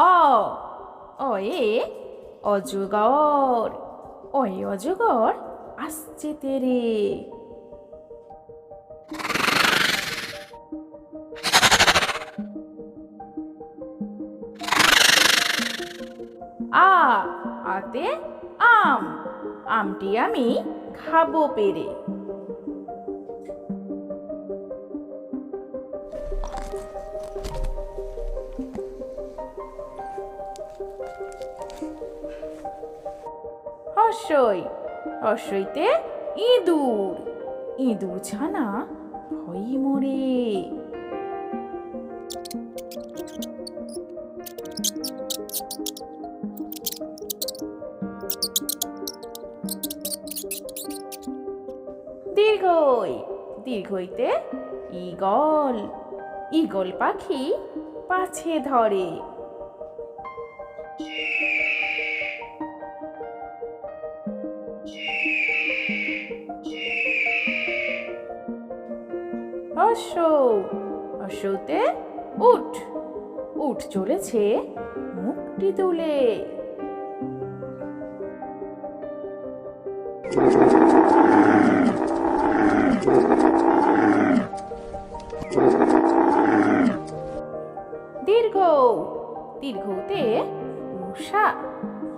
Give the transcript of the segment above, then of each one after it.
অ অয়ে অজগর অয়ে অজগর আসছে তেরে। আ আতে আম আমটি আমি খাব পেরে। হর্ষই হর্ষইতে ইঁদুর। ইঁদুর ছানা ভয়ে মরে। দীর্ঘই দীর্ঘইতে ঈগল। ঈগল পাখি পাছে ধরে। অশ্ব উঠ। উঠ চলেছে মুখটি তুলে। দীর্ঘ দীর্ঘতে উষা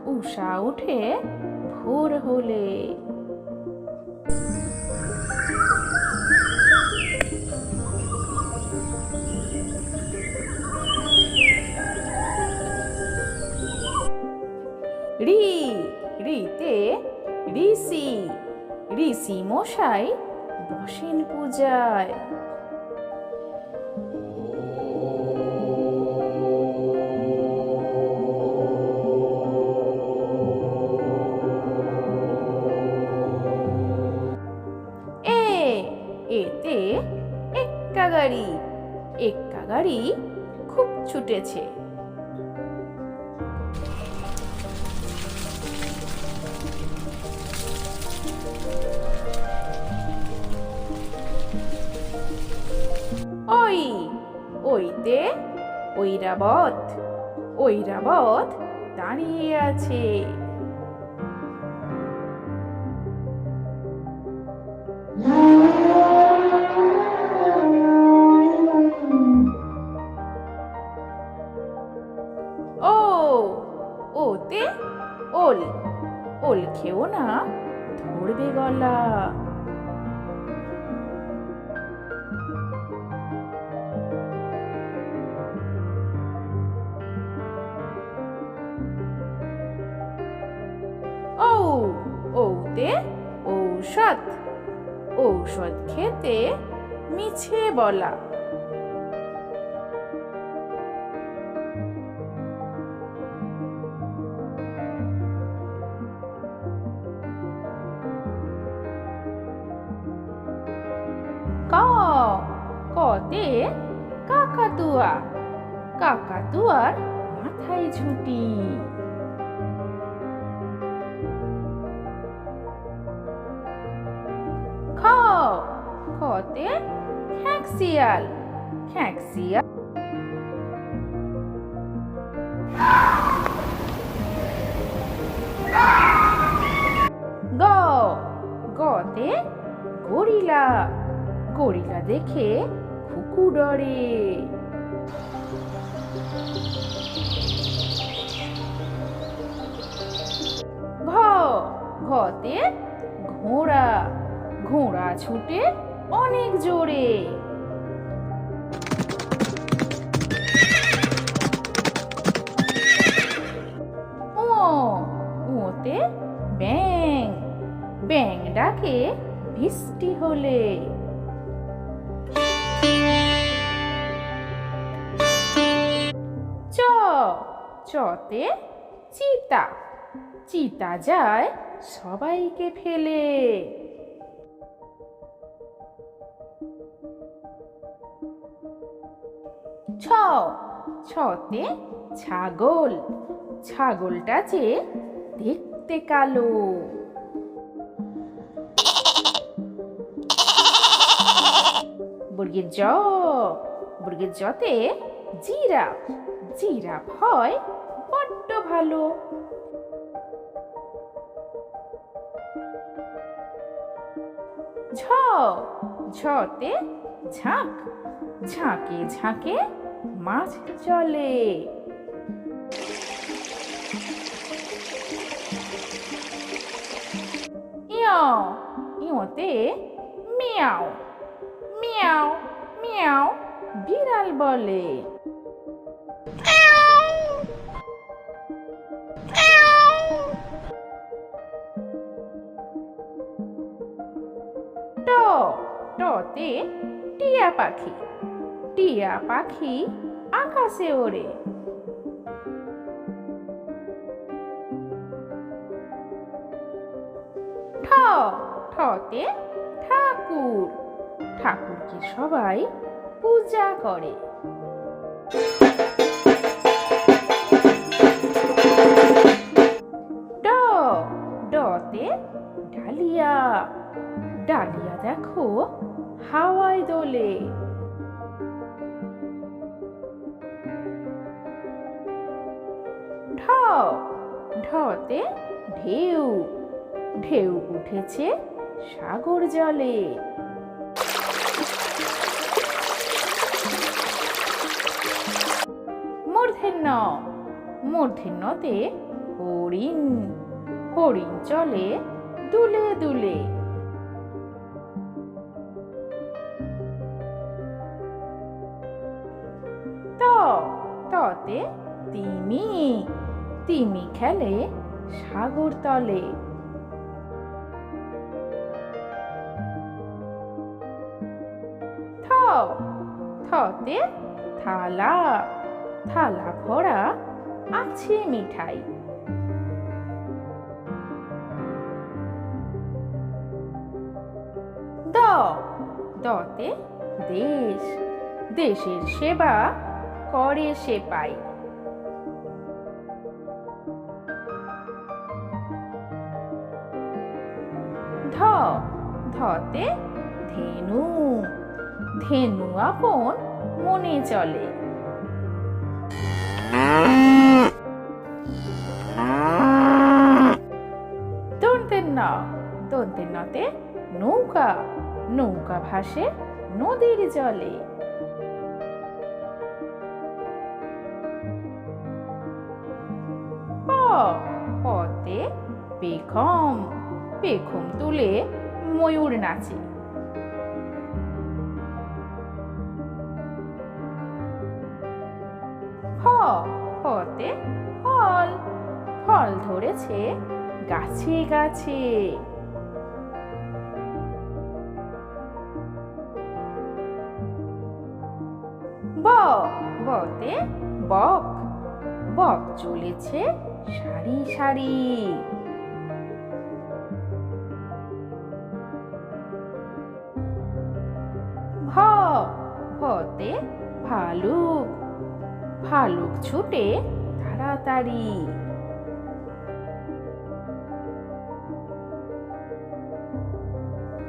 উষা উঠে ভোর হলে। রি রিতে ঋষি ঋষি মশাই বসেন পূজায়। এতে এক্কা গাড়ি এক্কা গাড়ি খুব ছুটেছে। ওইতে ঐরাবত ঐরাবত দাঁড়িয়ে আছে। ঔষধ খেতে মিছে বলা। ক কতে কাকাতুয়া। কাকাতুয়ার মাথায় ঝুটি। খ্যাঁকশিয়াল খ্যাঁকশিয়াল গ গতে গরিলা গরিলা দেখে খুকু ডরে। ঘ, ঘতে ঘোড়া। ঘোড়া ছুটে অনেক জোরে। ডাকে বৃষ্টি হলে। চ, চতে চিতা। চিতা যায় সবাইকে ফেলে। ছ, ছতে ছাগল। ছাগলটা যে দেখতে কালো। বর্গের জ, বর্গের জতে জিরাফ জিরাফ হয় বড্ড ভালো। ঝ, ঝতে ঝাঁক, ঝাঁকে ঝাঁকে মাছ চলে। ইয় ইয়তে মিয়াও। মিয়াও মিয়াও বিড়াল বলে। টতে টিয়া পাখি। টিয়া পাখি আকাশে ওড়ে। ঠ ঠতে ঠাকুর। ঠাকুরকে সবাই পূজা করে। ড, ডতে ডালিয়া। ডালিয়া দেখো হাওয়ায় দোলে। ঢ, ঢতে ঢেউ। ঢেউ উঠেছে সাগর জলে। মূর্ধন্য, মূর্ধন্যতে হরিণ হরিণ চলে দুলে দুলে। ততে তিমি তিমি খেলে সাগর তলে। থতে থালা থালা ভরা আছে মিঠাই। দ দতে দেশ, দেশের সেবা করে সে পাই ধ ধতে ধেনু। ধেনু আপন মনে চলে। দন্তের ন, দন্তের নতে নৌকা নৌকা ভাসে নদীর জলে। পতে পেখম পেখম তুলে ময়ূর নাচে। ফ হতে ফল। ফল ধরেছে গাছে গাছে। ব বতে বক। বক চলেছে সারি সারি। ছুটে তাড়াতাড়ি।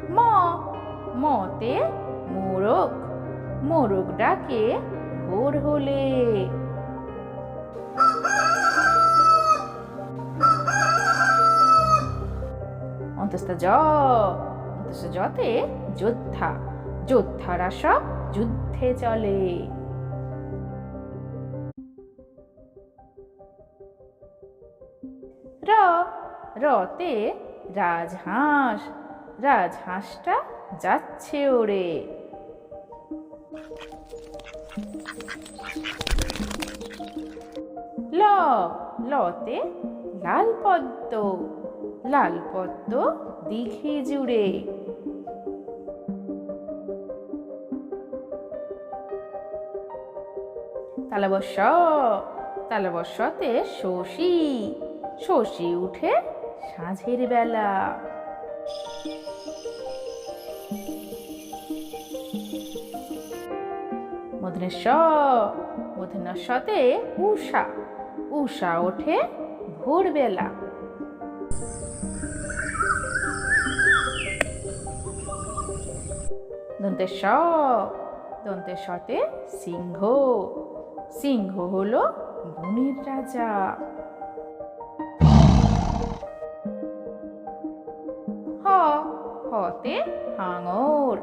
ম, মতে মোরগ মোরগ ডাকে ভোর হলে। জ যোদ্ধা, যোদ্ধারা সব যুদ্ধে চলে। র রতে রাজহাঁস, রাজহাঁসটা যাচ্ছে ওরে। ল, লতে লাল পদ্ম লাল পদ্ম দিঘি জুড়ে। তালবস্য তালবস্যতে শশী। শশী উঠে সাঁঝের বেলা। মধুনেশ্ব মধুনেশ্বতে উষা উষা ওঠে ভোরবেলা। দন্তেশ্ব, দন্তেশ্বতে সিংহ। সিংহ হলো বনের রাজা। হতে হাঙর।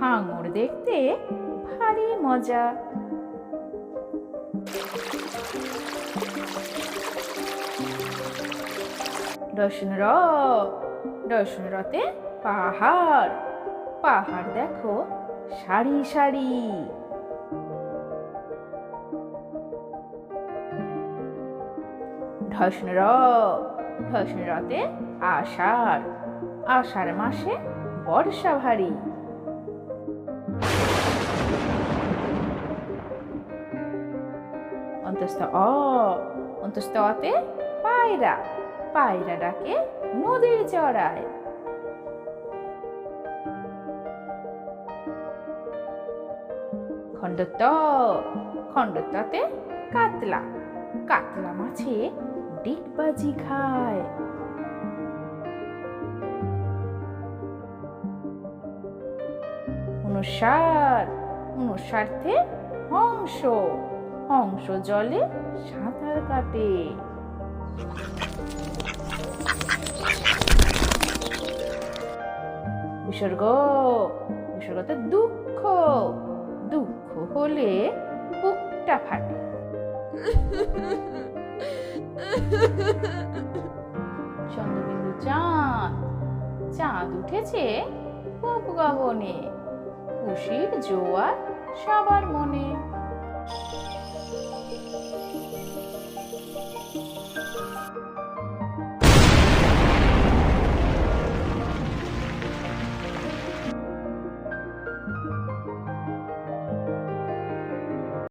হাঙর দেখতে ভারী মজা। রসুন র, রসুন রতে পাহাড়। পাহাড় দেখো সারি সারি। ঢসন র ঢসন রতে আষাঢ়। আষাঢ় মাসে বর্ষা ভারী। অন্তস্থ অ, অন্তস্থ অতে পায়রা পায়রা ডাকে নদীর চড়ায়। খণ্ডত খণ্ডততে কাতলা কাতলা মাছে ডিগবাজি খায়। অনুসার অনুসার্থে হংস হংস জলে সাঁতার কাটে। বিসর্গ, বিসর্গতে দুঃখ দুঃখ হলে বুকটা ফাটে। চন্দ্রবিন্দু চাঁদ চাঁদ উঠেছে খুব গগনে। খুশির জোয়ার সবার মনে।